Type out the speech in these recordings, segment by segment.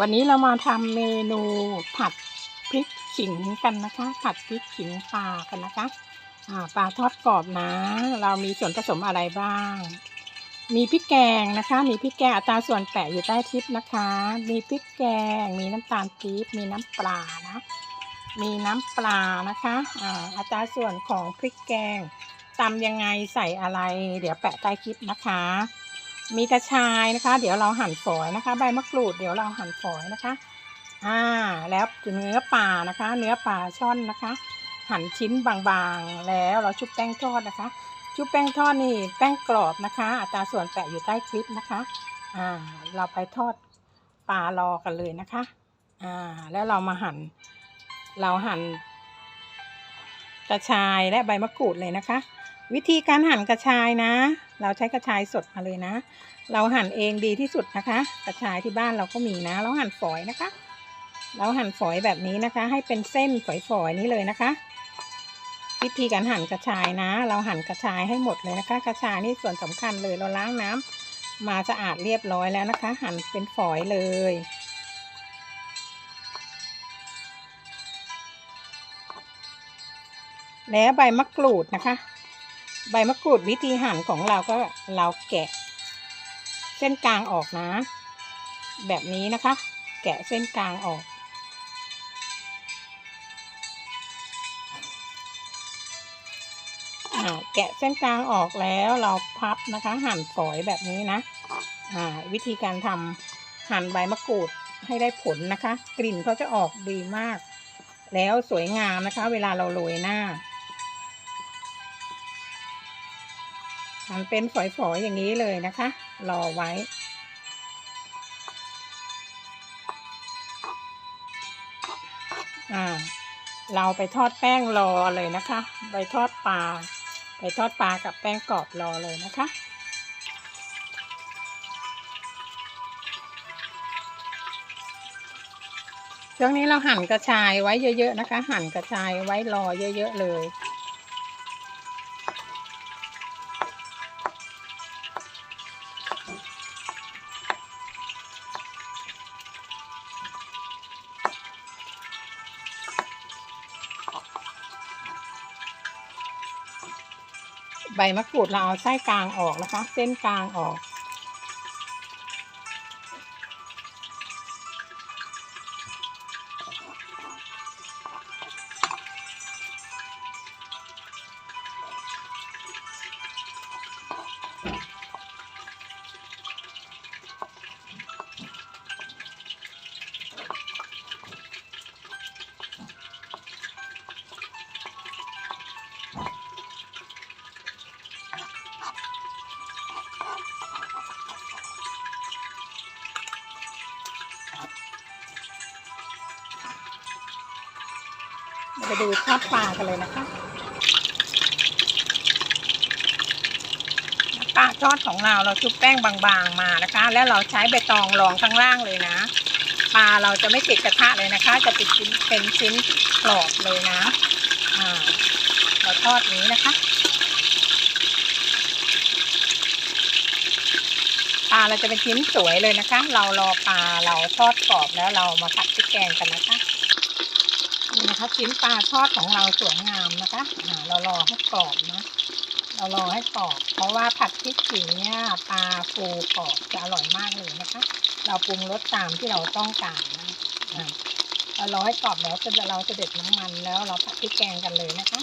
วันนี้เรามาทำเมนูผัดพริกขิงกันนะคะ ผัดพริกขิงปลากันนะคะปลาทอดกรอบนะ เรามีส่วนผสมอะไรบ้าง มีพริกแกงนะคะ มีพริกแกงอัตราส่วนแปะอยู่ใต้ทิปนะคะ มีพริกแกง มีน้ำตาลปี๊บมีน้ำปลานะ มีน้ำปลานะคะอาอัตราส่วนของพริกแกงตำยังไงใส่อะไร เดี๋ยวแปะใต้คลิปนะคะ มีกระชายนะคะ เดี๋ยวเราหั่นฝอยนะคะ ใบมะกรูดเดี๋ยวเราหั่นฝอยนะคะ อ่า แล้วเนื้อปลานะคะ เนื้อปลาช่อนนะคะ หั่นชิ้นบางๆ แล้วเราชุบแป้งทอดนะคะ ชุบแป้งทอดนี่แป้งกรอบนะคะ อัตราส่วนแปะอยู่ใต้คลิปนะคะ อ่า เราไปทอดปลารอกันเลยนะคะ อ่า แล้วเรามาหั่น เราหั่นกระชายและใบมะกรูดเลยนะคะ วิธีการหั่นกระชายนะ เราใช้กระชายสดมาเลยนะ เราหั่นเองดีที่สุดนะคะ กระชายที่บ้านเราก็มีนะ เราหั่นฝอยนะคะ เราหั่นฝอยแบบนี้นะคะ ให้เป็นเส้นฝอยๆนี้เลยนะคะ วิธีการหั่นกระชายนะ เราหั่นกระชายให้หมดเลยนะคะ กระชายนี่ส่วนสำคัญเลยเราล้างน้ำมาสะอาดเรียบร้อยแล้วนะคะ หั่นเป็นฝอยเลยแล้วใบมะกรูดนะคะ ใบมะกรูดวิธีหั่นของเราก็เราแกะ เส้นกลางออกนะ แบบนี้นะคะ แกะเส้นกลางออกอ่าแกะเส้นกลางออกแล้วเราพับนะคะ หั่นฝอยแบบนี้นะอ่าวิธีการทำหั่นใบมะกรูดให้ได้ผลนะคะ กลิ่นเขาจะออกดีมาก แล้วสวยงามนะคะ เวลาเราโรยหน้า มันเป็นฝอยๆอย่างนี้เลยนะคะ รอไว้ อ่า เราไปทอดแป้งรอเลยนะคะ ไปทอดปลา ไปทอดปลากับแป้งกรอบรอเลยนะคะช่วงนี้เราหั่นกระชายไว้เยอะ ๆ นะคะ หั่นกระชายไว้รอเยอะ ๆ เลย ใบมะกรูดเราเอาไส้กลางออกนะคะ เส้นกลางออก ดูทอดปลากันเลยนะคะ ปลาทอดของเราเราชุบแป้งบางๆมานะคะ แล้วเราใช้ใบตองรองข้างล่างเลยนะ ปลาเราจะไม่ติดกระทะเลยนะคะ จะติดชิ้นเป็นชิ้นกรอบเลยนะอ่าเราทอดนี้นะคะปลาเราจะเป็นชิ้นสวยเลยนะคะ เรารอปลาเราทอดกรอบแล้วเรามาผัดพริกแกงกันนะคะ คะชิ้นปลาทอดของเราสวยงามนะคะเรารอให้กรอบนะ เรารอให้กรอบ เพราะว่าผัดพริกขิงเนี่ยปลาฟูกรอบจะอร่อยมากเลยนะคะ เราปรุงรสตามที่เราต้องการนะเรารอให้กรอบแล้วจะเราจะเด็ดน้ำมันแล้วเราผัดพริกแกงกันเลยนะคะ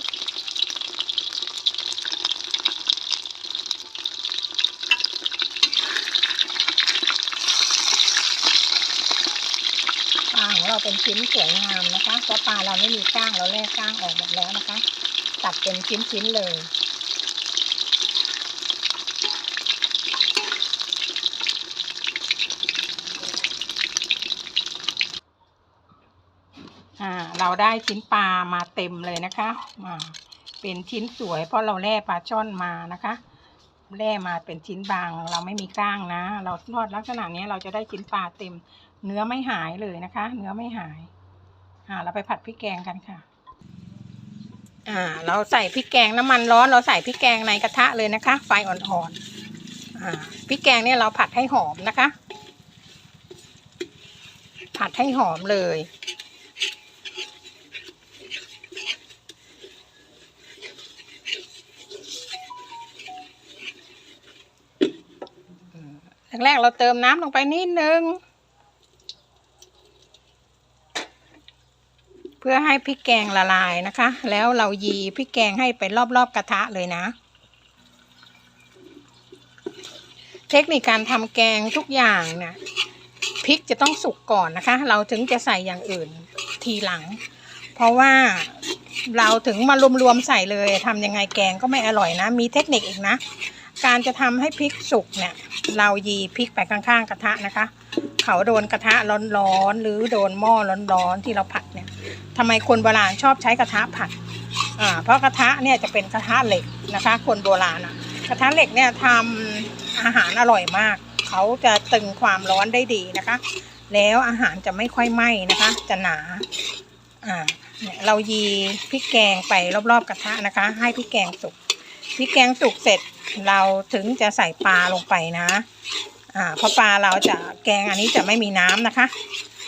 ปลาของเรา เป็นชิ้นสวยงามนะคะเพราะปลาเราไม่มีก้างเราแลกก้างออกหมดแล้วนะคะ ตัดเป็นชิ้นๆเลยอ่าเราได้ชิ้นปลามาเต็มเลยนะคะอ่าเป็นชิ้นสวย เพราะเราแล่ปลาช่อนมานะคะแล่มาเป็นชิ้นบาง เราไม่มีก้างนะ เราทอดลักษณะนี้เราจะได้ชิ้นปลาเต็ม เนื้อไม่หายเลยนะคะ เนื้อไม่หาย อ่า เราไปผัดพริกแกงกันค่ะ อ่า เราใส่พริกแกงน้ำมันร้อนเราใส่พริกแกงในกระทะเลยนะคะ ไฟอ่อนๆ อ่า พริกแกงเนี่ยเราผัดให้หอมนะคะ ผัดให้หอมเลย แรกๆเราเติมน้ำลงไปนิดนึง เพื่อให้พริกแกงละลายนะคะ แล้วเรายีพริกแกงให้ไปรอบๆกระทะเลยนะ เทคนิคการทำแกงทุกอย่างเนี่ยพริกจะต้องสุกก่อนนะคะ เราถึงจะใส่อย่างอื่นทีหลัง เพราะว่าเราถึงมารวมๆใส่เลยทำยังไงแกงก็ไม่อร่อยนะ มีเทคนิคอีกนะ การจะทำให้พริกสุกเนี่ย เรายีพริกไปข้างๆ กระทะนะคะ เขาโดนกระทะร้อนๆหรือโดนหม้อร้อนๆที่เราผัดเนี่ยทำไมคนโบราณชอบใช้กระทะผัดอ่าเพราะกระทะเนี่ยจะเป็นกระทะเหล็กนะคะ คนโบราณอะกระทะเหล็กเนี่ยทำอาหารอร่อยมาก เขาจะตึงความร้อนได้ดีนะคะ แล้วอาหารจะไม่ค่อยไหม้นะคะ จะหนาอ่าเรายีพริกแกงไปรอบๆกระทะนะคะ ให้พริกแกงสุก พริกแกงสุกเสร็จเราถึงจะใส่ปลาลงไปนะ อ่าเพราะปลาเราจะแกงอันนี้จะไม่มีน้ำนะคะ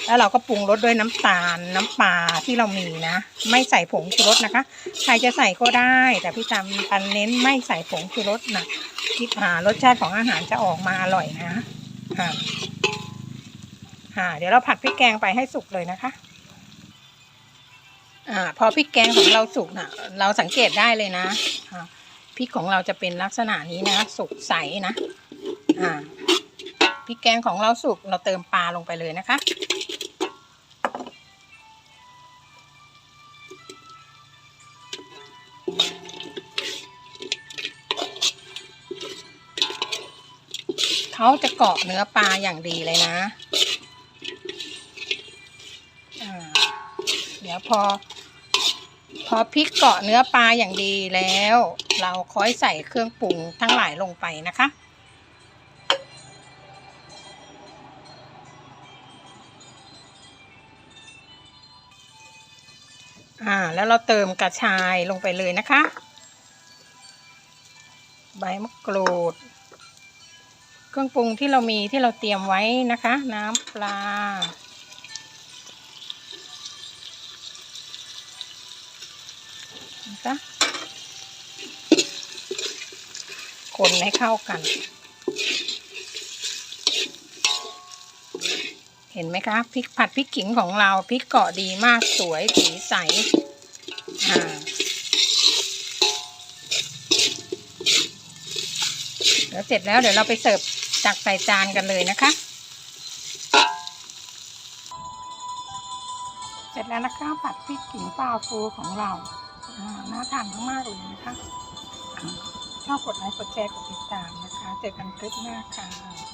แล้วเราก็ปรุงรสด้วยน้ำตาลน้ำปลาที่เรามีนะ ไม่ใส่ผงชูรสนะคะ ใครจะใส่ก็ได้ แต่พี่จำปันเน้นไม่ใส่ผงชูรสนะคิดหารสชาติของอาหารจะออกมาอร่อยนะอ่าอ่าเดี๋ยวเราผัดพริกแกงไปให้สุกเลยนะคะอ่าพอพริกแกงของเราสุกนะเราสังเกตได้เลยนะอ่า พริกของเราจะเป็นลักษณะนี้นะสุกใสนะ อ่าพริกแกงของเราสุกเราเติมปลาลงไปเลยนะคะ เขาจะเกาะเนื้อปลาอย่างดีเลยนะอ่าเดี๋ยวพอ พอพริกเกาะเนื้อปลาอย่างดีแล้ว เราค่อยใส่เครื่องปรุงทั้งหลายลงไปนะคะ อ่า แล้วเราเติมกระชายลงไปเลยนะคะ ใบมะกรูด เครื่องปรุงที่เรามีที่เราเตรียมไว้นะคะ น้ำปลานะคะ คนให้เข้ากัน เห็นไหมคะพริกผัดพริกขิงของเราพริกเกาะดีมากสวยสีใสอ่าเดี๋ยวเสร็จแล้วเดี๋ยวเราไปเสิร์ฟตักใส่จานกันเลยนะคะ เสร็จแล้วนะคะผัดพริกขิงปลาฟูของเราน่าทานมากๆเลยนะคะ ชอบกดไลค์กดแชร์กดติดตามนะคะ เจอกันคลิปหน้าค่ะ